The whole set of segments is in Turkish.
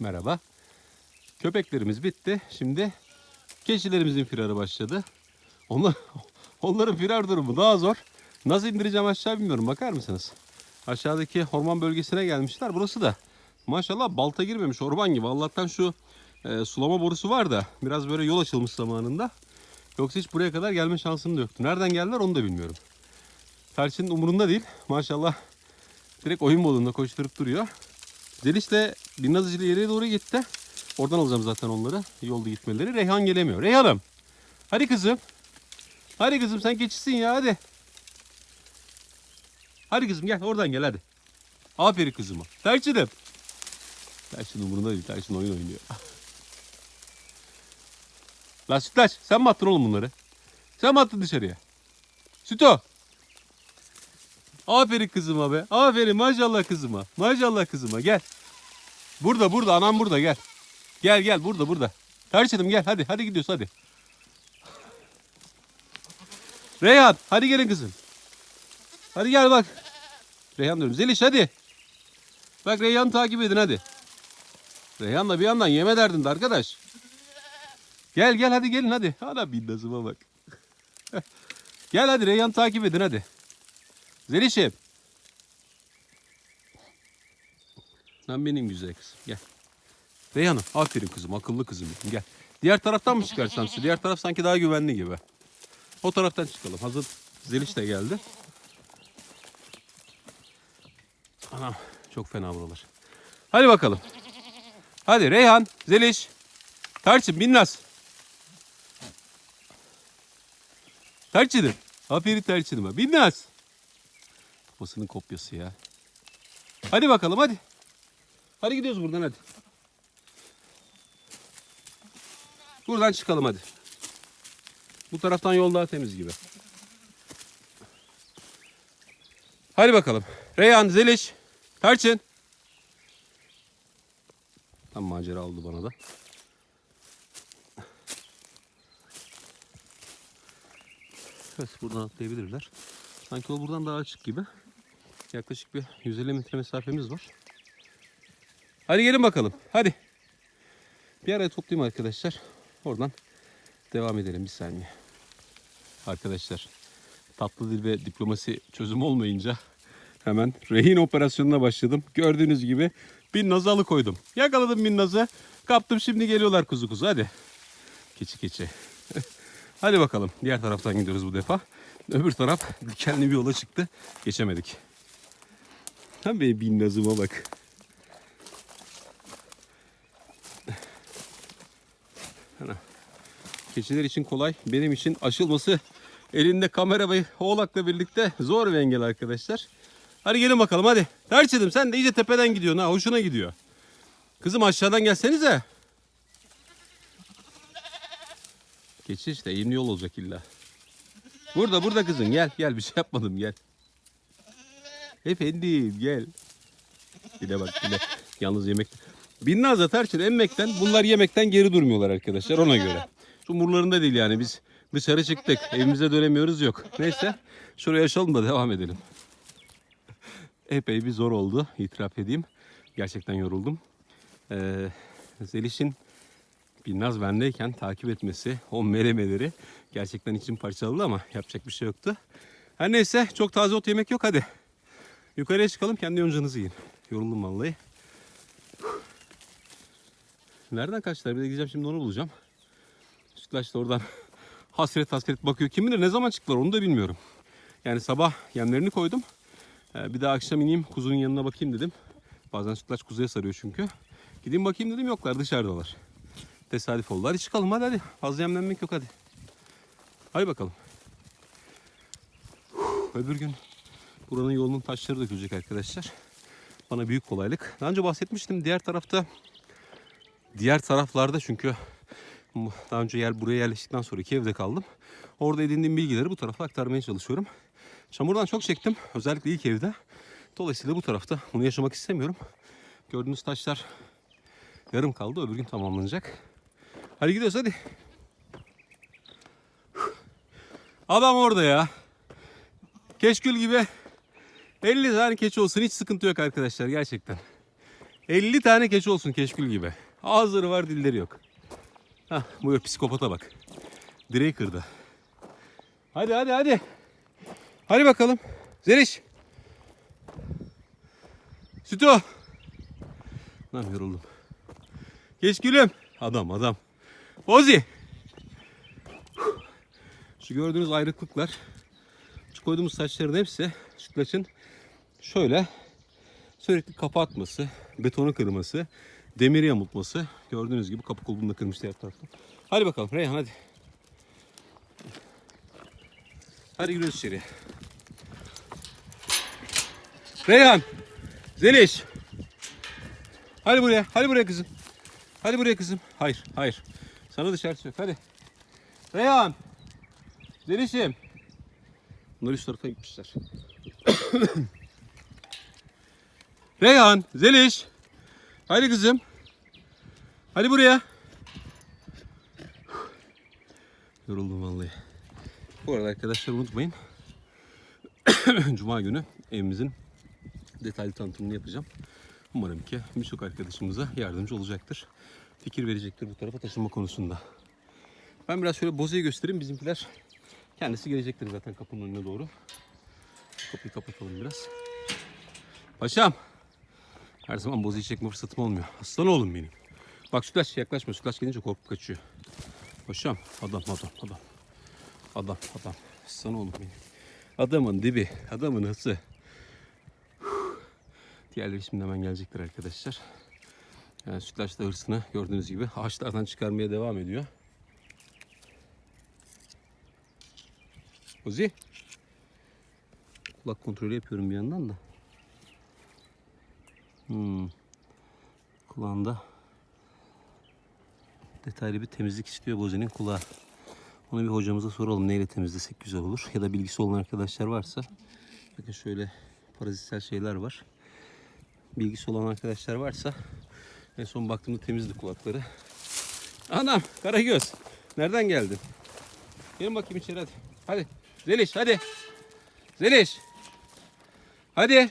Merhaba. Köpeklerimiz bitti. Şimdi keçilerimizin firarı başladı. Onlar, onların firar durumu daha zor. Nasıl indireceğim aşağı bilmiyorum. Bakar mısınız? Aşağıdaki orman bölgesine gelmişler. Burası da maşallah balta girmemiş orman gibi. Allah'tan şu e, sulama borusu var da biraz böyle yol açılmış zamanında. Yoksa hiç buraya kadar gelme şansım da yoktu. Nereden geldiler onu da bilmiyorum. Tarçının umurunda değil. Maşallah direkt oyun modunda koşturup duruyor. Zeliş de Binnaz ile ileriye doğru gitti. Oradan alacağım zaten onları. Yolda gitmeleri. Reyhan gelemiyor. Reyhan'ım. Hadi kızım. Hadi kızım sen geçişsin ya hadi. Hadi kızım gel oradan gel hadi. Aferin kızıma. Tarçınım. Tarçın umurunda değil. Tarçın oyun oynuyor. Lan Sütlaç sen mi attın oğlum bunları? Sen mi attın dışarıya? Süto. Aferin kızıma be. Aferin maşallah kızıma. Maşallah kızıma gel. Burada burada anam burada gel. Gel gel burada burada. Tarçınım gel hadi hadi gidiyoruz hadi. Reyhan hadi gelin kızım. Hadi gel bak. Reyhan diyorum. Zeliş hadi. Bak Reyhan takip edin hadi. Reyhan da bir yandan yeme derdinde arkadaş. Gel gel hadi gelin hadi. Hala bir nazıma bak. gel hadi Reyhan takip edin hadi. Zeliş'im. Sen benim güzel kızım gel. Reyhan'ım aferin kızım akıllı kızım gel. Diğer taraftan mı çıkarsam size? Diğer taraf sanki daha güvenli gibi. O taraftan çıkalım. Hazır Zeliş de geldi. Anam çok fena buralar. Hadi bakalım. Hadi Reyhan, Zeliş, Tarçın, Binnaz. Tarçın'ım. Aferin Tarçın'ıma. Binnaz. Babasının kopyası ya. Hadi bakalım hadi. Hadi gidiyoruz buradan hadi. Buradan çıkalım hadi. Bu taraftan yol daha temiz gibi. Hadi bakalım. Reyhan, Zeliş, Tarçın. Tam macera oldu bana da. Evet buradan atlayabilirler. Sanki o buradan daha açık gibi. Yaklaşık bir 150 metre mesafemiz var. Hadi gelin bakalım. Hadi. Bir araya toplayayım arkadaşlar. Oradan devam edelim bir saniye. Arkadaşlar tatlı dil ve diplomasi çözüm olmayınca hemen rehin operasyonuna başladım. Gördüğünüz gibi bir nazı alıkoydum. Yakaladım bir nazı. Kaptım şimdi geliyorlar kuzu kuzu hadi. Keçi keçi. hadi bakalım diğer taraftan gidiyoruz bu defa. Öbür taraf dikenli bir yola çıktı. Geçemedik. Benim bin nazıma bak. Ana. Keçiler için kolay. Benim için aşılması elinde kamera ve oğlakla birlikte zor bir engel arkadaşlar. Hadi gelin bakalım hadi. Tarçınım sen de iyice tepeden gidiyorsun ha. Hoşuna gidiyor. Kızım aşağıdan gelsenize. Keçi işte eğimli yol olacak illa. Burada burada kızım gel gel bir şey yapmadım gel. Efendim gel. Dile bak dile. Yalnız yemek. Binnaz atar için emmekten bunlar yemekten geri durmuyorlar arkadaşlar ona göre. Şu umurlarında değil yani biz dışarı çıktık evimize dönemiyoruz yok. Neyse şuraya açalım da devam edelim. Epey bir zor oldu itiraf edeyim. Gerçekten yoruldum. Ee, Zeliş'in Binnaz bendeyken takip etmesi o meremeleri gerçekten içim parçaladı ama yapacak bir şey yoktu. Her neyse çok taze ot yemek yok hadi. Yukarıya çıkalım kendi yoncanızı yiyin. Yoruldum vallahi. Nereden kaçtılar? Bir de gideceğim şimdi onu bulacağım. Sütlaç da oradan hasret hasret bakıyor. Kim bilir ne zaman çıktılar onu da bilmiyorum. Yani sabah yemlerini koydum. Ee, bir daha akşam ineyim kuzunun yanına bakayım dedim. Bazen sütlaç kuzuya sarıyor çünkü. Gideyim bakayım dedim yoklar dışarıdalar. Tesadüf oldu. Hadi çıkalım hadi hadi. Fazla yemlenmek yok hadi. Hadi bakalım. Öbür gün buranın yolunun taşları dökülecek arkadaşlar. Bana büyük kolaylık. Daha önce bahsetmiştim. Diğer tarafta diğer taraflarda çünkü daha önce yer buraya yerleştikten sonra iki evde kaldım. Orada edindiğim bilgileri bu tarafa aktarmaya çalışıyorum. Çamurdan çok çektim. Özellikle ilk evde. Dolayısıyla bu tarafta bunu yaşamak istemiyorum. Gördüğünüz taşlar yarım kaldı. Öbür gün tamamlanacak. Hadi gidiyoruz hadi. Adam orada ya. Keşkül gibi 50 tane keçi olsun hiç sıkıntı yok arkadaşlar gerçekten. 50 tane keçi olsun keşkül gibi. Ağızları var dilleri yok. Hah bu psikopata bak. Direği kırdı. Hadi hadi hadi. Hadi bakalım. Zeliş. Süto. Lan yoruldum. Keşkülüm. Adam adam. Ozi. Şu gördüğünüz ayrıklıklar. Şu koyduğumuz saçların hepsi sütlaçın şöyle sürekli kapatması, betonu kırması, demiri yamultması. Gördüğünüz gibi kapı kulbunu da kırmış diğer tarafta. Hadi bakalım Reyhan hadi. Hadi giriyoruz içeriye. Reyhan. Zeliş. Hadi buraya. Hadi buraya kızım. Hadi buraya kızım. Hayır. Hayır. Sana dışarısı yok. Hadi. Reyhan. Zeliş'im. Bunlar üst tarafa gitmişler. Reyhan. Zeliş. Hadi kızım. Hadi buraya. Yoruldum vallahi. Bu arada arkadaşlar unutmayın. Cuma günü evimizin detaylı tanıtımını yapacağım. Umarım ki birçok arkadaşımıza yardımcı olacaktır. Fikir verecektir bu tarafa taşınma konusunda. Ben biraz şöyle bozeyi göstereyim. Bizimkiler kendisi gelecektir zaten kapının önüne doğru. Kapıyı kapatalım biraz. Paşam. Her zaman bozeyi çekme fırsatım olmuyor. Aslan oğlum benim. Bak Sütlaç yaklaşma. Sütlaç gelince korkup kaçıyor. Paşam. Adam adam adam. Adam adam. Aslan oğlum benim. Adamın dibi. Adamın hısı. Diğerleri şimdi hemen gelecektir arkadaşlar. Yani sütlaç da hırsını gördüğünüz gibi ağaçlardan çıkarmaya devam ediyor. Ozi. Kulak kontrolü yapıyorum bir yandan da. Hmm. Kulağında detaylı bir temizlik istiyor Bozi'nin kulağı. Onu bir hocamıza soralım neyle temizlesek güzel olur. Ya da bilgisi olan arkadaşlar varsa. Bakın şöyle parazitsel şeyler var. Bilgisi olan arkadaşlar varsa en son baktığımda temizdi kulakları. Anam Karagöz. Nereden geldin? Gelin bakayım içeri hadi. Hadi. Zeliş hadi. Zeliş. Hadi.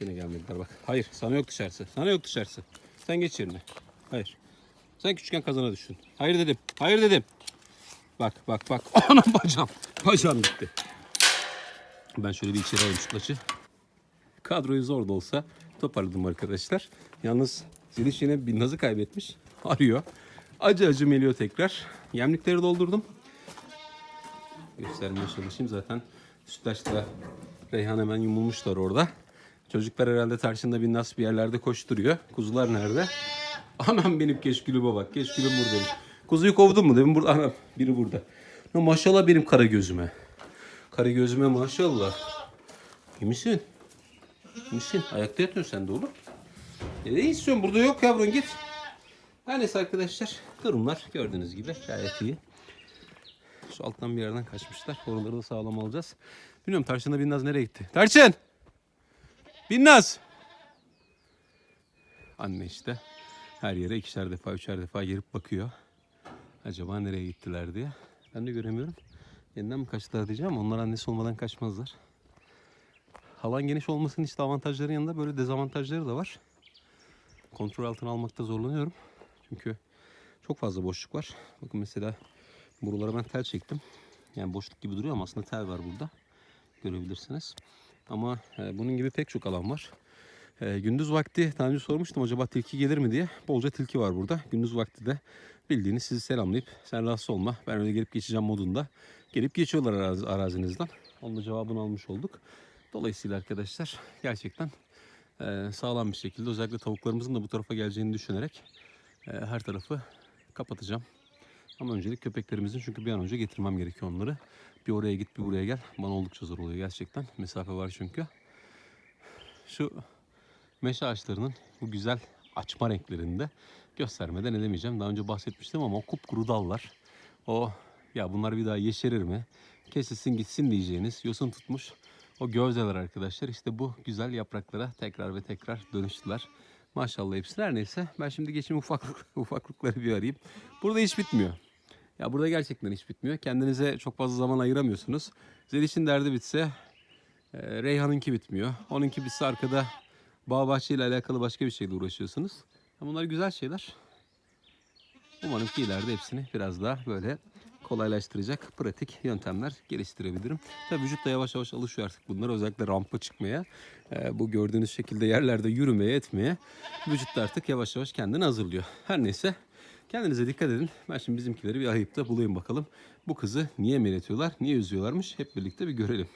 Yine gelmediler bak. Hayır sana yok dışarısı. Sana yok dışarısı. Sen geç yerine. Hayır. Sen küçükken kazana düştün. Hayır dedim. Hayır dedim. Bak bak bak. Anam bacağım. Bacağım gitti. Ben şöyle bir içeri alayım sütlaçı. Kadroyu zor da olsa toparladım arkadaşlar. Yalnız Zeliş yine bir nazı kaybetmiş. Arıyor. Acı acı meliyor tekrar. Yemlikleri doldurdum. Göstermeye çalışayım zaten. Sütlaçla Reyhan hemen yumulmuşlar orada. Çocuklar herhalde tarçında bir nas bir yerlerde koşturuyor. Kuzular nerede? Anam benim keşkülüme bak. Keşkülüm buradaymış. Kuzuyu kovdun mu? Demin burada. Anam biri burada. Ya maşallah benim kara gözüme. Kara gözüme maşallah. İyi misin? İyi misin? Ayakta yatıyorsun sen de oğlum. E, ne istiyorsun? Burada yok yavrum git. Her neyse arkadaşlar. Durumlar gördüğünüz gibi gayet iyi. Şu alttan bir yerden kaçmışlar. Oraları da sağlam alacağız. Bilmiyorum Tarçın'la Binnaz nereye gitti? Tarçın! Binnaz! Anne işte her yere ikişer defa, üçer defa girip bakıyor. Acaba nereye gittiler diye. Ben de göremiyorum. Yeniden mi kaçtılar diyeceğim. Onlar annesi olmadan kaçmazlar. Alan geniş olmasının işte avantajları yanında böyle dezavantajları da var. Kontrol altına almakta zorlanıyorum. Çünkü çok fazla boşluk var. Bakın mesela buralara ben tel çektim. Yani boşluk gibi duruyor ama aslında tel var burada. Görebilirsiniz. Ama e, bunun gibi pek çok alan var. E, gündüz vakti daha önce sormuştum acaba tilki gelir mi diye. Bolca tilki var burada. Gündüz vakti de bildiğiniz sizi selamlayıp sen rahatsız olma ben öyle gelip geçeceğim modunda. Gelip geçiyorlar arazi, arazinizden. Onun da cevabını almış olduk. Dolayısıyla arkadaşlar gerçekten e, sağlam bir şekilde özellikle tavuklarımızın da bu tarafa geleceğini düşünerek e, her tarafı kapatacağım. Ama öncelik köpeklerimizin çünkü bir an önce getirmem gerekiyor onları. Bir oraya git bir buraya gel. Bana oldukça zor oluyor gerçekten. Mesafe var çünkü. Şu meşe ağaçlarının bu güzel açma renklerinde göstermeden edemeyeceğim. Daha önce bahsetmiştim ama o kupkuru dallar. O ya bunlar bir daha yeşerir mi? Kesilsin gitsin diyeceğiniz yosun tutmuş o gövdeler arkadaşlar. işte bu güzel yapraklara tekrar ve tekrar dönüştüler. Maşallah hepsi her neyse. Ben şimdi geçeyim ufaklık, ufaklıkları bir arayayım. Burada hiç bitmiyor. Ya burada gerçekten hiç bitmiyor. Kendinize çok fazla zaman ayıramıyorsunuz. Zeliş'in derdi bitse e, Reyhan'ınki bitmiyor. Onunki bitse arkada bağ bahçeyle alakalı başka bir şeyle uğraşıyorsunuz. Bunlar güzel şeyler. Umarım ki ileride hepsini biraz daha böyle kolaylaştıracak pratik yöntemler geliştirebilirim. Tabii vücut da yavaş yavaş alışıyor artık bunlara özellikle rampa çıkmaya. Ee, bu gördüğünüz şekilde yerlerde yürümeye etmeye vücut da artık yavaş yavaş kendini hazırlıyor. Her neyse kendinize dikkat edin. Ben şimdi bizimkileri bir ayıpta bulayım bakalım. Bu kızı niye emeletiyorlar, niye üzüyorlarmış hep birlikte bir görelim.